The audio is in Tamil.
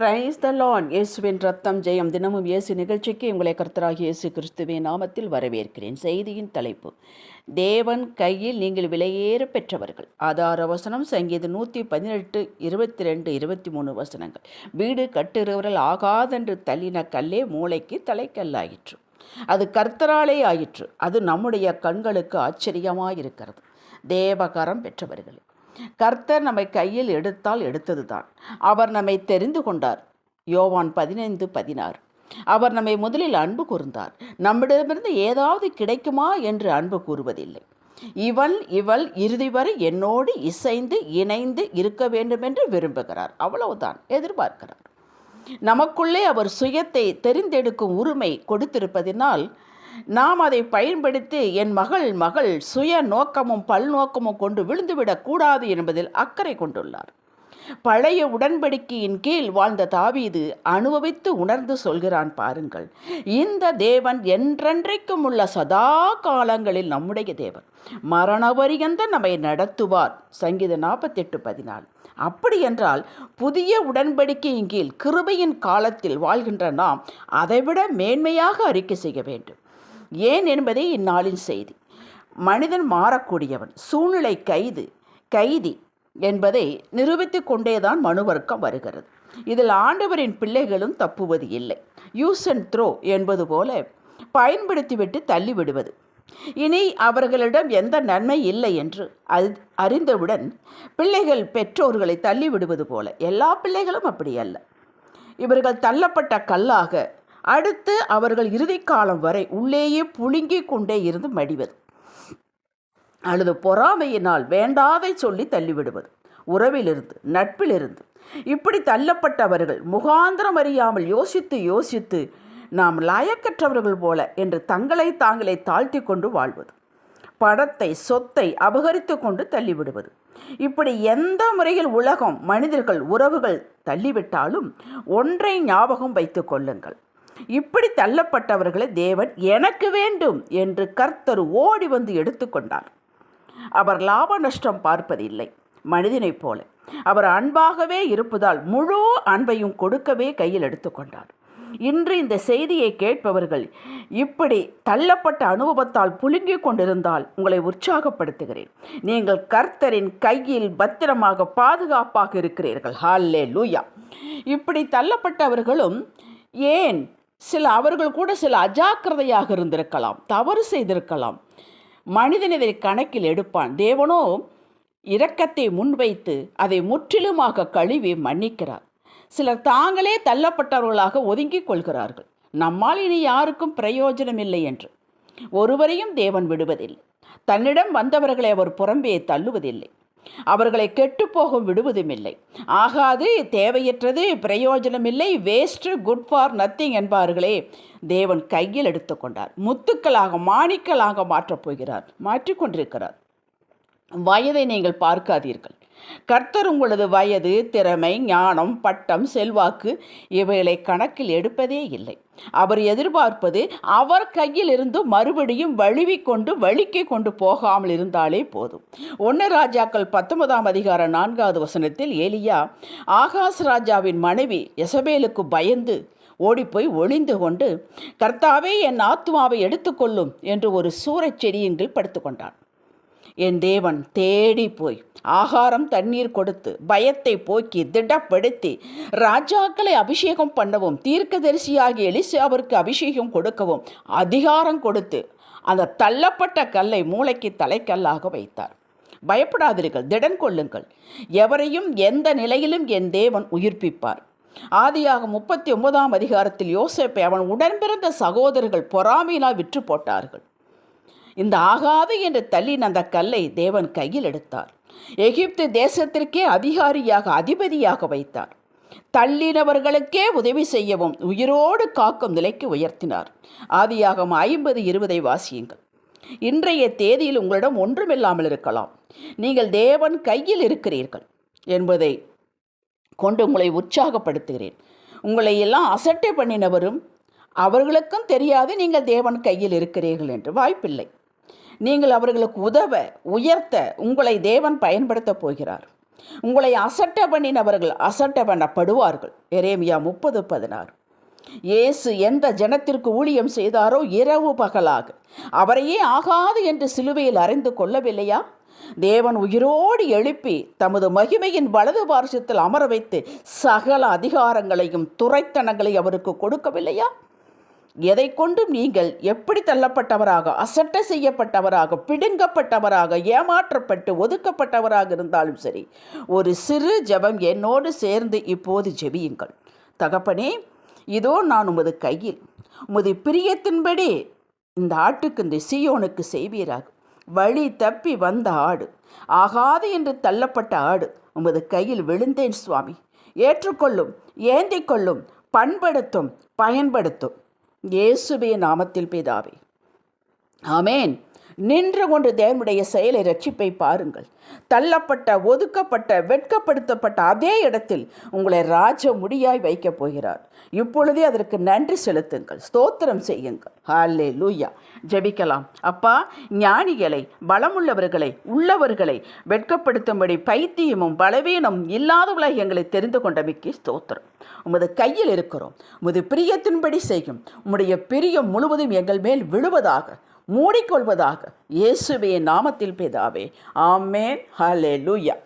பிரைஸ் த லான் இயேசுவின் ரத்தம் ஜெயம் தினமும் இயேசு நிகழ்ச்சிக்கு உங்களை கர்த்தராகிய இயேசு கிறிஸ்துவின் நாமத்தில் வரவேற்கிறேன். செய்தியின் தலைப்பு தேவன் கையில் நீங்கள் விலையேற பெற்றவர்கள். ஆதார வசனம் சங்கீத நூற்றி பதினெட்டு இருபத்தி ரெண்டு இருபத்தி மூணு வசனங்கள். வீடு கட்டுகிறவர்கள் ஆகாதென்று தள்ளின கல்லே மூளைக்கு தலைக்கல்லாயிற்று. அது கர்த்தராலே ஆயிற்று. அது நம்முடைய கண்களுக்கு ஆச்சரியமாயிருக்கிறது. தேவகரம் பெற்றவர்களே கர்த்தர் நம்மை கையில் எடுத்தால் எடுத்ததுதான். அவர் நம்மை தெரிந்து கொண்டார். யோவான் பதினைந்து பதினாறு. அவர் நம்மை முதலில் அன்பு கூர்ந்தார். நம்மிடமிருந்து ஏதாவது கிடைக்குமா என்று அன்பு கூறுவதில்லை. இவன் இவள் இறுதி வரை என்னோடு இசைந்து இணைந்து இருக்க வேண்டும் என்று விரும்புகிறார். அவ்வளவுதான். எதிர்பார்க்கிறார். நமக்குள்ளே அவர் சுயத்தை தெரிந்தெடுக்கும் உரிமை கொடுத்திருப்பதினால் நாம் அதை பயன்படுத்தி என் மகள் மகள் சுய நோக்கமும் பல்நோக்கமும் கொண்டு விழுந்துவிடக் கூடாது என்பதில் அக்கறை கொண்டுள்ளார். பழைய உடன்படிக்கையின் கீழ் வாழ்ந்த தாவீது அனுபவித்து உணர்ந்து சொல்கிறான் பாருங்கள். இந்த தேவன் என்றென்றைக்கும் உள்ள சதா காலங்களில் நம்முடைய தேவன். மரணவரியந்த நம்மை நடத்துவார். சங்கீத நாற்பத்தெட்டு பதினாலு. அப்படி என்றால் புதிய உடன்படிக்கையின் கீழ் கிருபையின் காலத்தில் வாழ்கின்ற நாம் அதைவிட மேன்மையாக அறிக்கை செய்ய வேண்டும். ஏன் என்பதே இந்நாளின் செய்தி. மனிதன் மாறக்கூடியவன் சூழ்நிலை கைது கைதி என்பதை நிரூபித்து கொண்டேதான் மனுவர்க்கம் வருகிறது. இதில் ஆண்டவரின் பிள்ளைகளும் தப்புவது இல்லை. யூஸ் அண்ட் த்ரோ என்பது போல பயன்படுத்திவிட்டு தள்ளிவிடுவது இனி அவர்களிடம் எந்த நன்மை இல்லை என்று அது அறிந்தவுடன் பிள்ளைகள் பெற்றோர்களை தள்ளிவிடுவது போல. எல்லா பிள்ளைகளும் அப்படி அல்ல. இவர்கள் தள்ளப்பட்ட கல்லாக அடுத்து அவர்கள் இறுதி காலம் வரை உள்ளேயே புழுங்கிக் கொண்டே இருந்து மடிவது. அல்லது பொறாமையினால் வேண்டாதை சொல்லி தள்ளிவிடுவது. உறவிலிருந்து நட்பிலிருந்து. இப்படி தள்ளப்பட்டவர்கள் முகாந்திரம் அறியாமல் யோசித்து யோசித்து நாம் லாயக்கற்றவர்கள் போல என்று தங்களை தாங்களே தாழ்த்தி கொண்டு வாழ்வது. படத்தை சொத்தை அபகரித்து கொண்டு தள்ளிவிடுவது. இப்படி எந்த முறையில் உலகம் மனிதர்கள் உறவுகள் தள்ளிவிட்டாலும் ஒன்றை ஞாபகம் வைத்து கொள்ளுங்கள். இப்படி தள்ளப்பட்டவர்களை தேவன் எனக்கு வேண்டும் என்று கர்த்தர் ஓடி வந்து எடுத்துக்கொண்டார். அவர் லாப நஷ்டம் பார்ப்பதில்லை மனிதனைப் போல. அவர் அன்பாகவே இருப்பதால் முழு அன்பையும் கொடுக்கவே கையில் எடுத்துக்கொண்டார். இன்று இந்த செய்தியை கேட்பவர்கள் இப்படி தள்ளப்பட்ட அனுபவத்தால் புழுங்கிக் கொண்டிருந்தால் உங்களை உற்சாகப்படுத்துகிறேன். நீங்கள் கர்த்தரின் கையில் பத்திரமாக பாதுகாப்பாக இருக்கிறீர்கள். ஹால்லே லூயா இப்படி தள்ளப்பட்டவர்களும் ஏன் சில அவர்கள் கூட சில அஜாக்கிரதையாக இருந்திருக்கலாம் தவறு செய்திருக்கலாம். மனிதன் இதை கணக்கில் எடுப்பான். தேவனோ இரக்கத்தை முன்வைத்து அதை முற்றிலுமாக கழுவி மன்னிக்கிறார். சிலர் தாங்களே தள்ளப்பட்டவர்களாக ஒதுங்கிக் கொள்கிறார்கள். நம்மால் இனி யாருக்கும் பிரயோஜனம் இல்லை என்று. ஒருவரையும் தேவன் விடுவதில்லை. தன்னிடம் வந்தவர்களை அவர் புறம்பே தள்ளுவதில்லை. அவர்களை கெட்டுப்போகும் விடுவதுமில்லை. ஆகாது தேவையற்றது பிரயோஜனமில்லை வேஸ்ட்டு குட் ஃபார் நத்திங் என்பார்களே. தேவன் கையில் எடுத்துக்கொண்டார் முத்துக்களாக மாணிக்கலாக மாற்றப் போகிறார் மாற்றிக்கொண்டிருக்கிறார் வயதை நீங்கள் பார்க்காதீர்கள். கர்த்தர் உங்களது வயது திறமை ஞானம் பட்டம் செல்வாக்கு இவைகளை கணக்கில் எடுப்பதே இல்லை. அவர் எதிர்பார்ப்பது அவர் கையில் இருந்து மறுபடியும் வழுவி கொண்டு வழிக்கு கொண்டு போகாமல் இருந்தாலே போதும். ஒன்று ராஜாக்கள் பத்தொன்பதாம் அதிகார நான்காவது வசனத்தில் ஏலியா ஆகாஷ் ராஜாவின் மனைவி எசபேலுக்கு பயந்து ஓடிப்போய் ஒளிந்து கொண்டு கர்த்தாவே என் ஆத்மாவை எடுத்துக்கொள்ளும் என்று ஒரு சூறச் செடியின் கீழ் படுத்துக்கொண்டான். என் தேவன் தேடி போய் ஆகாரம் தண்ணீர் கொடுத்து பயத்தை போக்கி திடப்படுத்தி ராஜாக்களை அபிஷேகம் பண்ணவும் தீர்க்கதரிசியாகிய எலிசாவிற்கு அபிஷேகம் கொடுக்கவும் அதிகாரம் கொடுத்து அந்த தள்ளப்பட்ட கல்லை மூளைக்கு தலைக்கல்லாக வைத்தார். பயப்படாதீர்கள் திடன் கொள்ளுங்கள். எவரையும் எந்த நிலையிலும் என் தேவன் உயிர்ப்பிப்பார். ஆதியாக முப்பத்தி ஒன்பதாம் அதிகாரத்தில் யோசேப்பை அவன் உடன்பிறந்த சகோதரர்கள் பொறாமையினால் விற்று போட்டார்கள். இந்த ஆகாது என்று தள்ளின அந்த கல்லை தேவன் கையில் எடுத்தார். எகிப்து தேசத்திற்கே அதிகாரியாக அதிபதியாக வைத்தார். தள்ளினவர்களுக்கே உதவி செய்யவும் உயிரோடு காக்கும் நிலைக்கு உயர்த்தினார். ஆதியாகம் ஐம்பது இருபதை வாசியுங்கள். இன்றைய தேதியில் உங்களிடம் ஒன்றுமில்லாமல் இருக்கலாம். நீங்கள் தேவன் கையில் இருக்கிறீர்கள் என்பதை கொண்டு உங்களை உற்சாகப்படுத்துகிறேன். உங்களை எல்லாம் அசட்டை பண்ணினவரும் அவர்களுக்கும் தெரியாது நீங்கள் தேவன் கையில் இருக்கிறீர்கள் என்று. வாய்ப்பில்லை. நீங்கள் அவர்களுக்கு உதவ உயர்த்த உங்களை தேவன் பயன்படுத்தப் போகிறார். உங்களை அசட்ட பண்ணினவர்கள் அசட்ட பண்ணப்படுவார்கள். எரேமியா முப்பது பதினாறு. இயேசு எந்த ஜனத்திற்கு ஊழியம் செய்தாரோ இரவு பகலாக. அவரையே ஆகாது என்று சிலுவையில் அறிந்து கொள்ளவில்லையா? தேவன் உயிரோடு எழுப்பி தமது மகிமையின் வலது பார்சத்தில் அமர வைத்து சகல அதிகாரங்களையும் துறைத்தனங்களை அவருக்கு கொடுக்கவில்லையா? எதை கொண்டும் நீங்கள் எப்படி தள்ளப்பட்டவராக அசட்ட செய்யப்பட்டவராக பிடுங்கப்பட்டவராக ஏமாற்றப்பட்டு ஒதுக்கப்பட்டவராக இருந்தாலும் சரி ஒரு சிறு ஜெபம் என்னோடு சேர்ந்து இப்போது ஜெபியுங்கள். தகப்பனே இதோ நான் உமது கையில் உமது பிரியத்தின்படி இந்த ஆட்டுக்கு இந்த சியோனுக்கு செய்வீராக. வழி தப்பி வந்த ஆடு ஆகாது என்று தள்ளப்பட்ட ஆடு உமது கையில் விழுந்தேன் சுவாமி. ஏற்றுக்கொள்ளும் ஏந்திக் கொள்ளும் பண்படுத்தும் பயன்படுத்தும். இயேசுவே நாமத்தில் பிதாவே. ஆமேன். நின்று கொண்டு தேவனுடைய செயலை ரட்சிப்பை பாருங்கள். தள்ளப்பட்ட ஒதுக்கப்பட்ட வெட்கப்படுத்தப்பட்ட அதே இடத்தில் உங்களை ராஜ முடியாய் வைக்கப் போகிறார். இப்பொழுதே அதற்கு நன்றி செலுத்துங்கள். ஸ்தோத்திரம் செய்யுங்கள். ஹாலே லூயா ஜெபிக்கலாம். அப்பா ஞானிகளை பலமுள்ளவர்களை உள்ளவர்களை வெட்கப்படுத்தும்படி பைத்தியமும் பலவீனம் இல்லாதவளாக எங்களை தெரிந்து கொண்டமைக்கு ஸ்தோத்திரம். உமது கையில் இருக்கிறோம். உமது பிரியத்தின்படி செய்யும். உம்முடைய பிரியம் முழுவதும் எங்கள் மேல் விழுவதாக மூடிக்கொள்வதாக இயேசுவே நாமத்தில் பிதாவே. ஆமேன். ஹலே லூயா